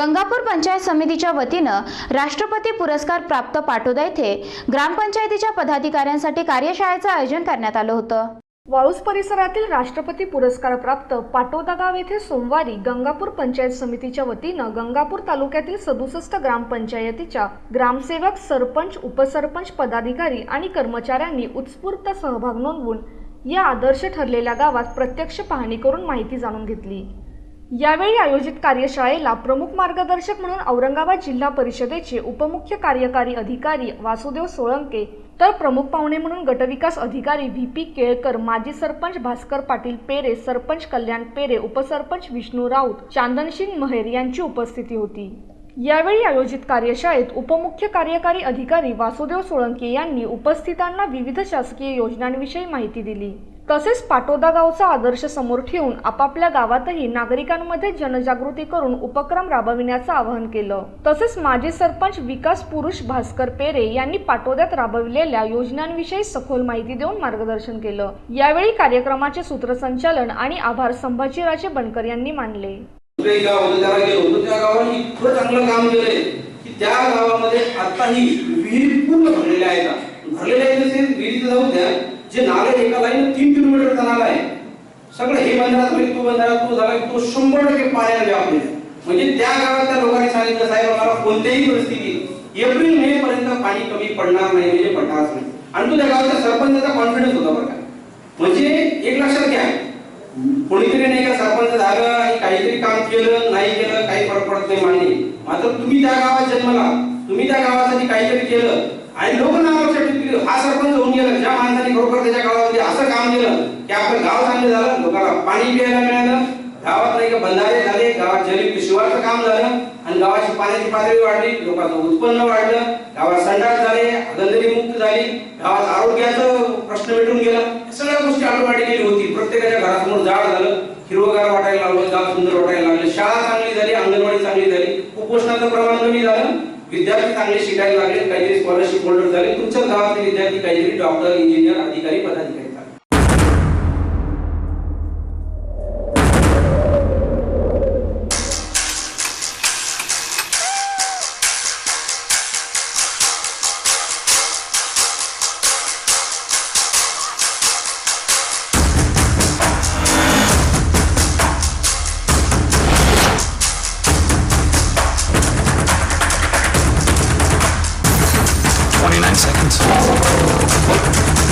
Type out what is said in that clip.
गंगापूर पंचायत समितीच्या वतीनं राष्ट्रपती पुरस्कार प्राप्त पाटोदा येथे ग्रामपंचायतीच्या पदाधिकाऱ्यांसाठी कार्यशाळेचं आयोजन करण्यात आलं होतं. वाळूस परिसरातील राष्ट्रपती पुरस्कार प्राप्त पाटोदा गाव येथे सोमवारी गंगापूर पंचायत समितीच्या वतीनं गंगापूर तालुक्यातील सदुसष्ट ग्रामपंचायतीच्या ग्रामसेवक सरपंच उपसरपंच पदाधिकारी आणि कर्मचाऱ्यांनी उत्स्फूर्त सहभाग नोंदवून या आदर्श ठरलेल्या गावात प्रत्यक्ष पाहणी करून माहिती जाणून घेतली. यावेळी आयोजित कार्यशाळेला प्रमुख मार्गदर्शक म्हणून औरंगाबाद जिल्हा परिषदेचे उपमुख्य कार्यकारी अधिकारी वासुदेव सोळंके तर प्रमुख पाहुणे म्हणून गटविकास अधिकारी व्ही पी केळकर माजी सरपंच भास्कर पाटील पेरे सरपंच कल्याण पेरे उपसरपंच विष्णू राऊत चांदनसिंग महेर यांची उपस्थिती होती. यावेळी आयोजित कार्यशाळेत उपमुख्य कार्यकारी अधिकारी वासुदेव सोळंके यांनी उपस्थितांना विविध शासकीय योजनांविषयी माहिती दिली. तसेच पाटोदा गावचा आदर्श समोर ठेवून आपापल्या गावातही नागरिकांमध्ये जनजागृती करून उपक्रम राबविण्याचं आवाहन केलं. तसेच माजी सरपंच विकास पुरुष भास्कर पेरे यांनी पाटोद्यात राबविलेल्या योजनांविषयी सखोल माहिती देऊन मार्गदर्शन केलं. यावेळी कार्यक्रमाचे सूत्रसंचालन आणि आभार संभाजीराजे बनकर यांनी मानले. त्या गावामध्ये आताही विहीर पूर्ण भरलेल्या आहेत. भरलेल्या आहेत म्हणजे विहिरीत जाऊन द्या जे नाले एका लाईन तीन किलोमीटरचा नाला आहे. सगळं हे बंधारा तुम्ही तो बंधारा तो झाला की तो शंभर टक्के पाण्याने व्यापलेला म्हणजे त्या गावातल्या लोकांनी सांगितलं साहेब आम्हाला कोणत्याही परिस्थितीत एप्रिल मे पर्यंत पाणी कमी पडणार नाही म्हणजे पडणारच नाही. आणि तो त्या गावाच्या सरपंचाचा कॉन्फिडन्स होता बरं का. म्हणजे एक लक्षात घ्या कोणीतरी नाही का सरपंच झालं आणि काहीतरी काम केलं नाही केलं काही फरक पडत नाही मान्य मात्र तुम्ही त्या गावात जन्मला तुम्ही त्या गावासाठी काहीतरी केलं. आणि लोक नावासाठी हा सरपंच होऊन गेला. ज्या माणसाने खरोखर त्याच्या गावामध्ये असं काम केलं की आपलं गाव चांगलं झालं लोकांना पाणी प्यायला मिळालं गावात नाही का बंधारे झाले गावात जलयुक्त शिवारचं काम झालं आणि गावाची पाण्याची पातळी वाढली लोकांचं उत्पन्न वाढलं गावात संडास झाले गंदगी मुक्त झाली गावात आरोग्याचं प्रश्न मिटून गेला. सगळ्या गोष्टी ऑटोमॅटिकली होती. प्रत्येकाच्या घरासमोर झाड झालं हिरवगार वाटायला लागलं गाव सुंदर वाटायला लागलं शाळा चांगली झाली अंगणवाडी चांगली झाली कुपोषणाचं प्रमाण कमी झालं विद्यार्थी चांगले शिकायला लागले काहीतरी स्कॉलरशिप होल्डर झाले. तुमच्या गावातले विद्यार्थी काहीतरी डॉक्टर इंजिनियर अधिकारी पदाधिकारी. 29 seconds.